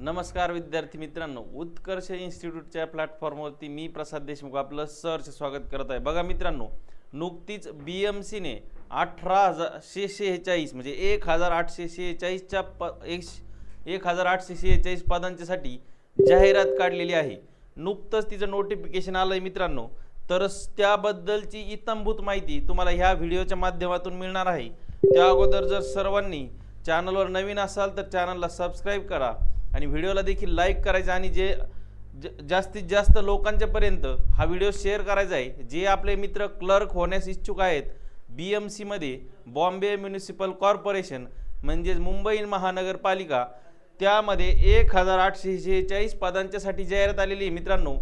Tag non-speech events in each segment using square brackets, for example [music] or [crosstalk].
नमस्कार विद्यार्थी मित्रांनो उत्कर्ष इन्स्टिट्यूटच्या प्लॅटफॉर्मवरती मी प्रसाद देशमुख आपलं सर्च स्वागत करत आहे. बघा मित्रांनो नुकतीच बी एम सीने अठरा हजारशे शेहेचाळीस म्हणजे एक हजार आठशे शेहेचाळीसच्या प एक एक हजार आठशे शेहेचाळीस पदांच्यासाठी जाहिरात काढलेली आहे. नुकतंच तिचं नोटिफिकेशन आलं आहे मित्रांनो. तर त्याबद्दलची इतंभूत माहिती तुम्हाला ह्या व्हिडिओच्या माध्यमातून मिळणार आहे. त्या अगोदर जर सर्वांनी चॅनलवर नवीन असाल तर चॅनलला सबस्क्राईब करा. आणि व्हिडिओला देखील लाईक करायचं आणि जे ज- जास्तीत जास्त लोकांच्यापर्यंत हा व्हिडिओ शेअर करायचा आहे जे आपले मित्र क्लर्क होण्यास इच्छुक आहेत बी एम सीमध्ये बॉम्बे म्युनिसिपल कॉर्पोरेशन म्हणजेच मुंबई महानगरपालिका त्यामध्ये एक हजार आठशे शेहेचाळीस पदांच्यासाठी जाहिरात आलेली आहे. मित्रांनो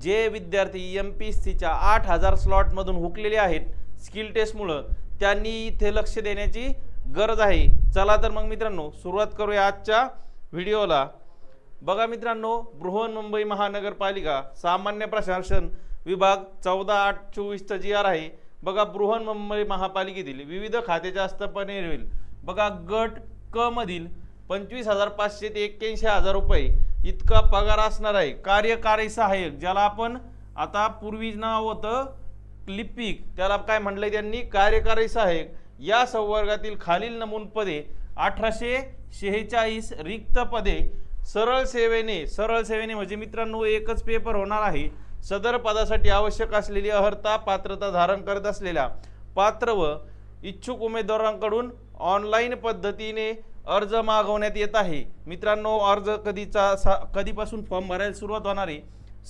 जे विद्यार्थी एम पी एस सीच्या आठ हजार स्लॉटमधून हुकलेले आहेत स्किल टेस्टमुळं त्यांनी इथे लक्ष देण्याची गरज आहे. चला तर मग मित्रांनो सुरुवात करूया आजच्या व्हिडिओला. बघा मित्रांनो बृहन्मुंबई महानगरपालिका सामान्य प्रशासन विभाग चौदा आठ चोवीसचा जी आर आहे. बघा बृहन्मुंबई महापालिकेतील विविध खात्याच्या आस्थापने होईल बघा गट क मधील पंचवीस हजार पाचशे ते एक्क्याऐंशी हजार रुपये इतका पगार असणार आहे. कार्यकारी सहाय्यक ज्याला आपण आता पूर्वी नाव होतं लिपिक त्याला काय म्हटलंय त्यांनी? कार्यकारी सहाय्यक. या संवर्गातील खालील नमून पदे अठराशे शेहेचाळीस रिक्त पदे सरळ सेवेने सरळ सेवेने म्हणजे मित्रांनो एकच पेपर होणार आहे. सदर पदासाठी आवश्यक असलेली अर्हता पात्रता धारण करत असलेल्या पात्र व इच्छुक उमेदवारांकडून ऑनलाईन पद्धतीने अर्ज मागवण्यात येत आहे. मित्रांनो अर्ज कधीचा सा कधीपासून फॉर्म भरायला सुरुवात होणार आहे?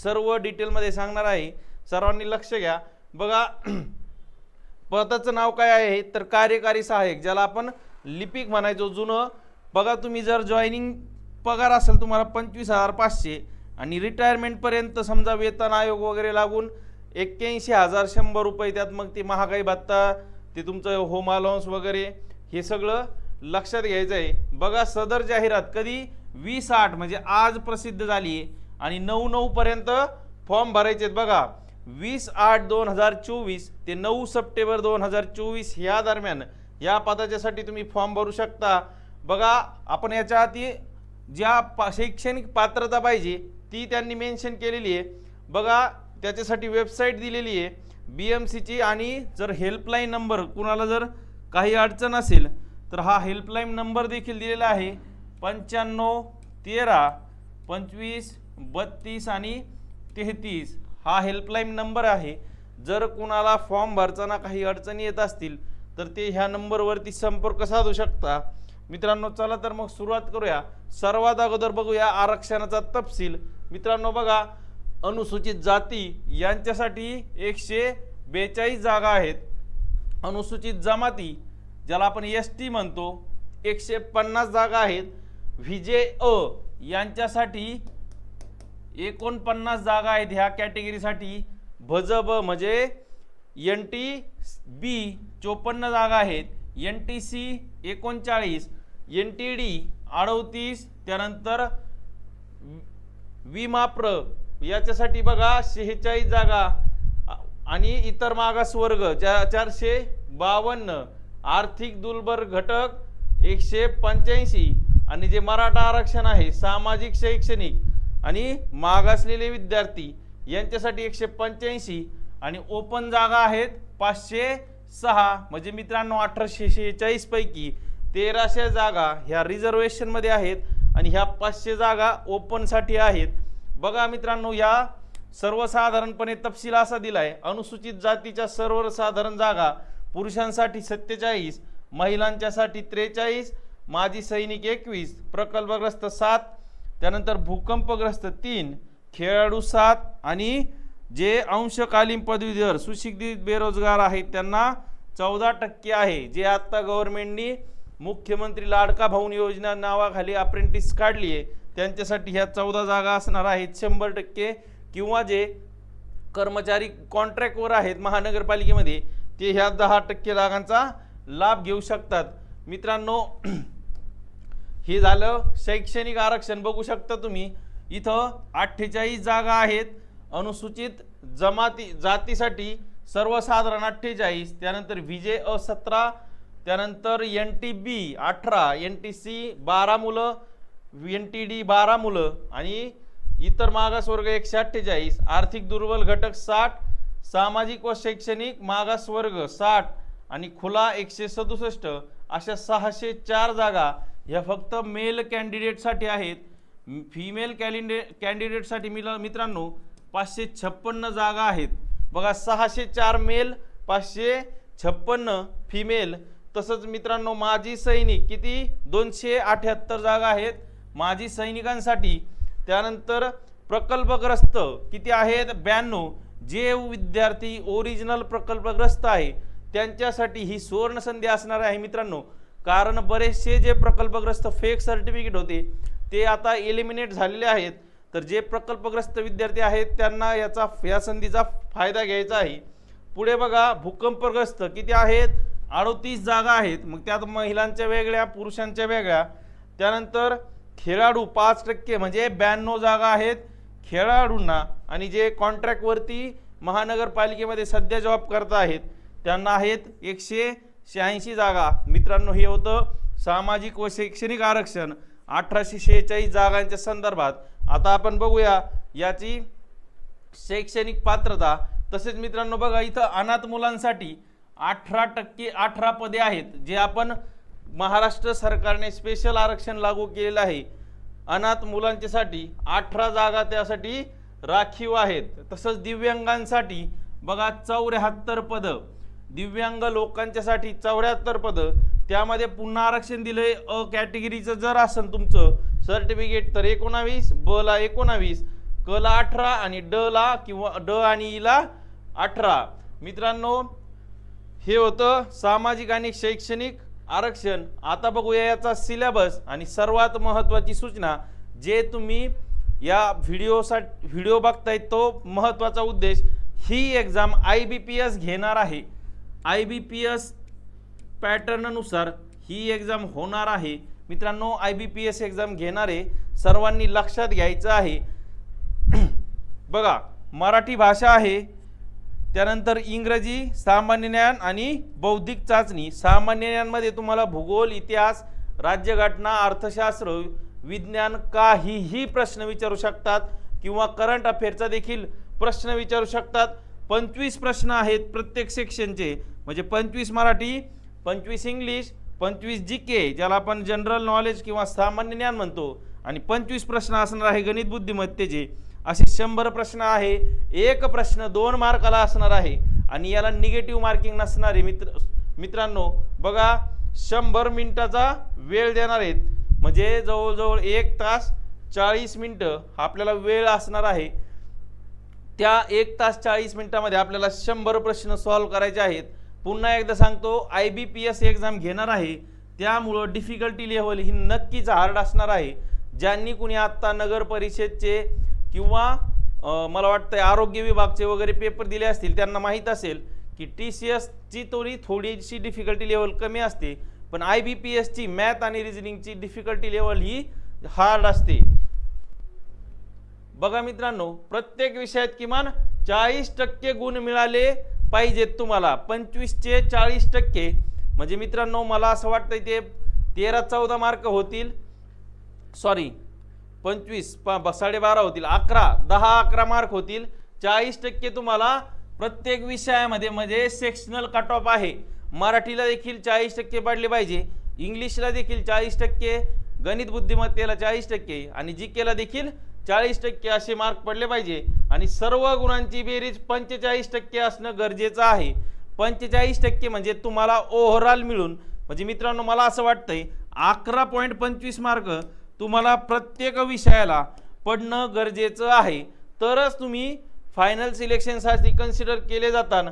सर्व डिटेलमध्ये सांगणार आहे. सर्वांनी लक्ष घ्या. बघा [clears throat] पदाचं नाव काय आहे? तर कार्यकारी सहाय्यक ज्याला आपण लिपिक म्हणायचो जुनं. बघा तुम्ही जर जॉईनिंग पगार असेल तुम्हाला पंचवीस हजार पाचशे आणि रिटायरमेंटपर्यंत समजा वेतन आयोग वगैरे लागून एक्क्याऐंशी हजार शंभर रुपये त्यात मग ते महागाई भत्ता ते तुमचं होम अलाउन्स वगैरे हे सगळं लक्षात घ्यायचं आहे बघा सदर जाहिरात कधी? वीस आठ म्हणजे आज प्रसिद्ध झाली आहे. आणि नऊ नऊपर्यंत फॉर्म भरायचे आहेत बघा. वीस आठ दोन हजार चोवीस ते नऊ सप्टेंबर दोन हजार चोवीस ह्या दरम्यान या पदाच्यासाठी तुम्ही फॉर्म भरू शकता. बघा आपण याच्या आधी ज्या पा शैक्षणिक पात्रता पाहिजे ती त्यांनी मेन्शन केलेली आहे. बघा त्याच्यासाठी वेबसाईट दिलेली आहे बी एम सीची आणि जर हेल्पलाईन नंबर कुणाला जर काही अडचण असेल तर हा हेल्पलाईन नंबर देखील दिलेला आहे. पंच्याण्णव तेरा पंचवीस बत्तीस आणि तेहतीस. हा हेल्पलाईन नंबर आहे. जर कुणाला फॉर्म भरताना काही अडचणी येत असतील तर ते ह्या नंबरवरती संपर्क साधू शकता. मित्रांनो चला तर मग सुरुवात करूया. सर्वात अगोदर बघूया आरक्षणाचा तपशील. मित्रांनो बघा अनुसूचित जाती यांच्यासाठी एकशे बेचाळीस जागा आहेत. अनुसूचित जमाती ज्याला आपण एस टी म्हणतो एकशे पन्नास जागा आहेत. व्हिजे अ यांच्यासाठी एकोणपन्नास जागा आहेत ह्या कॅटेगरीसाठी. भजब म्हणजे एन टी बी चोपन्न जागा आहेत. एन टी सी एकोणचाळीस एन टी डी अडतीस त्यानंतर विमाप्र याच्यासाठी बघा शेहेचाळीस जागा. आणि इतर मागासवर्ग ज्या चारशे बावन्न. आर्थिक दुर्बल घटक एकशे पंच्याऐंशी. आणि जे मराठा आरक्षण आहे सामाजिक शैक्षणिक. आणि मागासलेले विद्यार्थी यांच्यासाठी एकशे पंच्याऐंशी. आणि ओपन जागा आहेत पाचशे सहा म्हणजे मित्रांनो अठराशे शेहेचाळीस पैकी तेराशे जागा ह्या रिझर्वेशनमध्ये आहेत आणि ह्या पाचशे जागा ओपनसाठी आहेत. बघा मित्रांनो या सर्वसाधारणपणे तपशील असा दिलाय अनुसूचित जातीच्या सर्वसाधारण जागा पुरुषांसाठी सत्तेचाळीस महिलांच्यासाठी त्रेचाळीस माजी सैनिक एकवीस प्रकल्पग्रस्त सात त्यानंतर भूकंपग्रस्त तीन खेळाडू सात आणि जे अंशकालीन पदवीधर सुशिक्षित बेरोजगार आहेत त्यांना चौदा टक्के आहे. जे आत्ता गव्हर्नमेंटनी मुख्यमंत्री लाडका भाऊन योजना नावाखाली अप्रेंटिस काढली आहे त्यांच्यासाठी ह्या चौदा जागा असणार आहेत शंभर टक्के. किंवा जे कर्मचारी कॉन्ट्रॅक्टवर आहेत महानगरपालिकेमध्ये ते ह्या दहा टक्के जागांचा लाभ घेऊ शकतात. मित्रांनो [clears throat] हे झालं शैक्षणिक आरक्षण. बघू शकता तुम्ही इथं अठ्ठेचाळीस जागा आहेत. अनुसूचित जमाती जातीसाठी सर्वसाधारण अठ्ठेचाळीस त्यानंतर विजे अ सतरा त्यानंतर एन टी बी अठरा एन टी सी बारा मुलं एन टी डी बारा मुलं आणि इतर मागासवर्ग एकशे अठ्ठेचाळीस आर्थिक दुर्बल घटक साठ सामाजिक व शैक्षणिक मागासवर्ग साठ आणि खुला एकशे सदुसष्ट अशा सहाशे चार जागा ह्या फक्त मेल कॅन्डिडेटसाठी आहेत. फिमेल कॅलिंडे कॅन्डिडेटसाठी मिला मित्रांनो पाचशे छप्पन्न जागा आहेत. बघा सहाशे चार मेल पाचशे छप्पन्न फिमेल तसंच मित्रांनो माजी सैनिक किती? दोनशे अठ्याहत्तर जागा आहेत. माजी सैनिकांसाठी त्यानंतर प्रकल्पग्रस्त किती आहेत? ब्याण्णव. जे विद्यार्थी ओरिजिनल प्रकल्पग्रस्त आहे त्यांच्यासाठी ही सुवर्ण संधी असणार आहे मित्रांनो. कारण बरेचसे जे प्रकल्पग्रस्त फेक सर्टिफिकेट होते ते आता एलिमिनेट झालेले आहेत. तर जे प्रकल्पग्रस्त विद्यार्थी आहेत त्यांना याचा या संधीचा फायदा घ्यायचा आहे. पुढे बघा भूकंपग्रस्त किती आहेत? अडोतीस जागा आहेत. मग त्यात महिलांच्या वेगळ्या पुरुषांच्या वेगळ्या. त्यानंतर खेळाडू पाच टक्के म्हणजे ब्याण्णव जागा आहेत खेळाडूंना. आणि जे कॉन्ट्रॅक्टवरती महानगरपालिकेमध्ये सध्या जॉब करत आहेत त्यांना आहेत एकशे शहाऐंशी जागा. मित्रांनो हे होतं सामाजिक व शैक्षणिक आरक्षण. अठराशे शेहेचाळीस जागांच्या संदर्भात. आता आपण बघूया याची शैक्षणिक पात्रता. तसेच मित्रांनो बघा इथं अनाथ मुलांसाठी अठरा टक्के अठरा पदे आहेत जे आपण महाराष्ट्र सरकारने स्पेशल आरक्षण लागू केलेलं आहे. अनाथ मुलांच्यासाठी अठरा जागा त्यासाठी राखीव आहेत. तसंच दिव्यांगांसाठी बघा चौऱ्याहत्तर पदं. दिव्यांग लोकांच्यासाठी चौऱ्याहत्तर पदं. त्यामध्ये पुन्हा आरक्षण दिलं आहे अ कॅटेगरीचं जर असेल तुमचं सर्टिफिकेट तर एकोणावीस ब ला एकोणावीस क ला अठरा आणि ड ला किंवा ड आणि ई ला अठरा. मित्रांनो हे होतं सामाजिक आणि शैक्षणिक आरक्षण. आता बघूया याचा सिलेबस आणि सर्वात महत्त्वाची सूचना. जे तुम्ही या व्हिडिओसा व्हिडिओ बघताय तो महत्त्वाचा उद्देश ही exam I B P S घेणार आहे. आय बी पी एस पॅटर्ननुसार ही एक्झाम होणार आहे. मित्रांनो I B P S exam घेणारे सर्वांनी लक्षात घ्यायचं आहे. [clears throat] बघा मराठी भाषा आहे त्यानंतर इंग्रजी सामान्य ज्ञान आणि बौद्धिक चाचणी. सामान्य ज्ञानमध्ये तुम्हाला भूगोल इतिहास राज्यघटना अर्थशास्त्र विज्ञान काहीही प्रश्न विचारू शकतात किंवा करंट अफेअरचा देखील प्रश्न विचारू शकतात. पंचवीस प्रश्न आहेत प्रत्येक सेक्शनचे म्हणजे पंचवीस मराठी पंचवीस इंग्लिश पंचवीस जी के ज्याला आपण जनरल नॉलेज किंवा सामान्य ज्ञान म्हणतो आणि पंचवीस प्रश्न असणार आहे गणित बुद्धिमत्तेचे असे शंभर प्रश्न आहे एक प्रश्न दोन मार्काला असणार आहे आणि याला निगेटिव्ह मार्किंग नसणारे मित्र मित्रांनो बघा शंभर मिनिटाचा वेळ देणार आहेत. म्हणजे जवळजवळ एक तास चाळीस मिनटं आपल्याला वेळ असणार आहे. त्या एक तास चाळीस मिनटामध्ये आपल्याला शंभर प्रश्न सॉल्व करायचे आहेत. पुन्हा एकदा सांगतो I B P S exam घेणार आहे. त्यामुळं डिफिकल्टी लेवल ही नक्कीच हार्ड असणार आहे. ज्यांनी कुणी आत्ता नगर परिषदचे किंवा मला वाटतं आरोग्य विभागचे वगैरे पेपर दिले असतील त्यांना माहीत असेल की टी सी एसची थोडी थोडीशी डिफिकल्टी लेवल कमी असते. पण आय बी पी एसची मॅथ आणि रिजनिंगची डिफिकल्टी लेवल ही हार्ड असते. बघा मित्रांनो प्रत्येक विषयात किमान चाळीस टक्के गुण मिळाले पाहिजेत तुम्हाला. पंचवीसचे चाळीस टक्के. म्हणजे मित्रांनो मला असं वाटतंय ते तेरा चौदा मार्क होतील. सॉरी पंचवीस प साडेबारा होतील. अकरा दहा अकरा मार्क होतील. चाळीस टक्के तुम्हाला प्रत्येक विषयामध्ये म्हणजे सेक्शनल कट ऑफ आहे. मराठीला देखील चाळीस टक्के पडले पाहिजे. इंग्लिशला देखील चाळीस टक्के. गणित बुद्धिमत्तेला चाळीस टक्के. आणि जी केला देखील चाळीस टक्के असे मार्क पडले पाहिजे. आणि सर्व गुणांची बेरीज पंचेचाळीस टक्के असणं गरजेचं आहे. पंचेचाळीस टक्के म्हणजे तुम्हाला ओव्हरऑल मिळून म्हणजे मित्रांनो मला असं वाटतंय अकरा पॉईंट पंचवीस मार्क तुम्हाला प्रत्येक विषयाला पडणं गरजेचं आहे. तरच तुम्ही फायनल सिलेक्शनसाठी कन्सिडर केले जाताना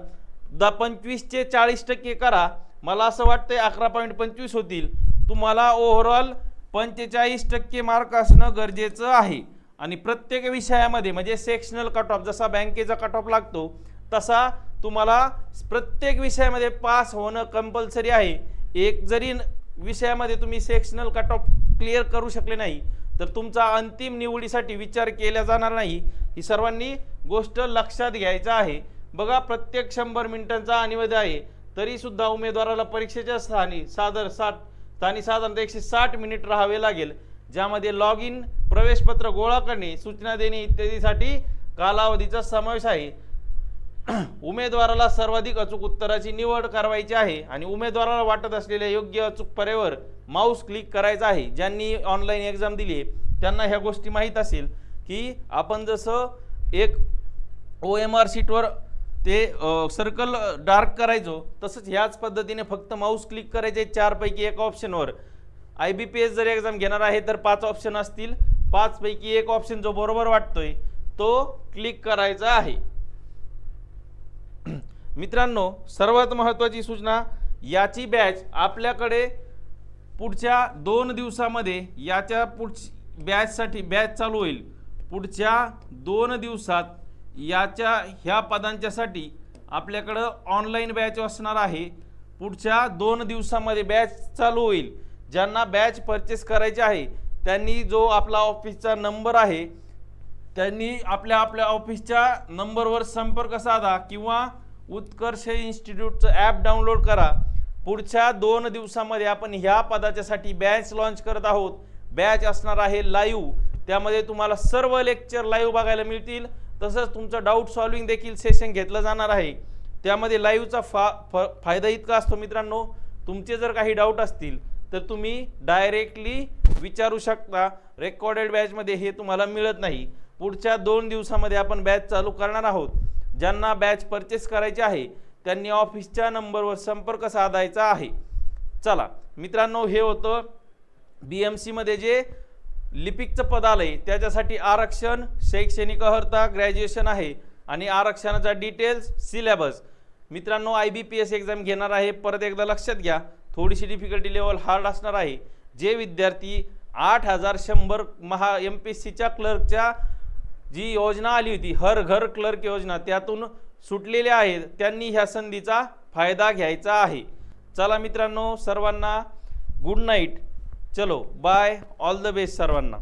द पंचवीसचे चाळीस टक्के करा. मला असं वाटतंय अकरा पॉईंट पंचवीस होतील. तुम्हाला ओव्हरऑल पंचेचाळीस टक्के मार्क असणं गरजेचं आहे. आणि प्रत्येक विषयामध्ये म्हणजे सेक्शनल कट ऑफ जसा बँकेचा कट ऑफ लागतो तसा तुम्हाला प्रत्येक विषयामध्ये पास होणं कंपल्सरी आहे. एक जरी न- विषयामध्ये तुम्ही सेक्शनल कट ऑफ क्लिअर करू शकले नाही तर तुमचा अंतिम निवडीसाठी विचार केला जाणार नाही. ही सर्वांनी गोष्ट लक्षात घ्यायचं आहे. बघा प्रत्येक शंभर मिनिटांचा अनिवार्य आहे तरीसुद्धा उमेदवाराला परीक्षेच्या स्थानी सादर साठ स्थानी साधारणतः एकशे साठ मिनिट राहावे लागेल ज्यामध्ये लॉग इन प्रवेशपत्र गोळा करणे सूचना देणे इत्यादीसाठी कालावधीचा समावेश आहे. [clears throat] उमेदवाराला सर्वाधिक अचूक उत्तराची निवड करायची आहे आणि उमेदवाराला वाटत असलेल्या योग्य अचूक पर्यावर माऊस क्लिक करायचा आहे. ज्यांनी ऑनलाईन एक्झाम दिली आहे त्यांना ह्या गोष्टी माहीत असेल की आपण जसं एक ओ एम आर शीटवर ते सर्कल डार्क करायचो तसंच ह्याच पद्धतीने फक्त माऊस क्लिक करायचे चारपैकी एक ऑप्शनवर आय बी पी एस जर एक्झाम घेणार आहे तर पाच ऑप्शन असतील. पाचपैकी एक ऑप्शन जो बरोबर वाटतोय तो क्लिक करायचा आहे. [clears throat] मित्रांनो सर्वात महत्त्वाची सूचना याची बॅच आपल्याकडे पुढच्या दोन दिवसामध्ये याच्या पुढची बॅचसाठी बॅच चालू होईल. पुढच्या दोन दिवसात याच्या ह्या पदांच्यासाठी आपल्याकडं ऑनलाईन बॅच असणार आहे. पुढच्या दोन दिवसामध्ये बॅच चालू होईल. ज्यांना बॅच परचेस करायची आहे त्यांनी जो आपला ऑफिसचा नंबर आहे त्यांनी आपल्या आपल्या ऑफिसच्या नंबरवर संपर्क साधा किंवा उत्कर्ष इन्स्टिट्यूटचं ॲप डाउनलोड करा. पुढच्या दोन दिवसामध्ये आपण ह्या पदाच्यासाठी बॅच लॉन्च करत आहोत. बॅच असणार आहे लाईव्ह त्यामध्ये तुम्हाला सर्व लेक्चर लाईव्ह बघायला मिळतील. तसंच तुमचं डाऊट सॉल्विंग देखील सेशन घेतलं जाणार आहे. त्यामध्ये लाईव्हचा फा फ फायदा इतका असतो मित्रांनो तुमचे जर काही डाऊट असतील तर तुम्ही डायरेक्टली विचारू शकता रेकॉर्डेड बॅचमध्ये हे तुम्हाला मिळत नाही. पुढच्या दोन दिवसामध्ये आपण बॅच चालू करणार आहोत. ज्यांना बॅच परचेस करायची आहे त्यांनी ऑफिसच्या नंबरवर संपर्क साधायचा आहे. चला मित्रांनो हे होतं बी एम सीमध्ये जे लिपिकचं पद आलं आहे त्याच्यासाठी आरक्षण शैक्षणिक अर्हता ग्रॅज्युएशन आहे आणि आरक्षणाचा डिटेल्स सिलेबस मित्रांनो I B P S exam घेणार आहे परत एकदा लक्षात घ्या. थोडीशी डिफिकल्टी लेवल हार्ड असणार आहे. जे विद्यार्थी आठ हजार शंभर महा एम पी एस सीच्या क्लर्कच्या जी योजना आली होती हर घर क्लर्क योजना त्यातून सुटलेल्या आहेत. त्यांनी ह्या संधीचा फायदा घ्यायचा आहे. चला मित्रांनो सर्वांना गुड नाईट चलो बाय ऑल द बेस्ट सर्वांना.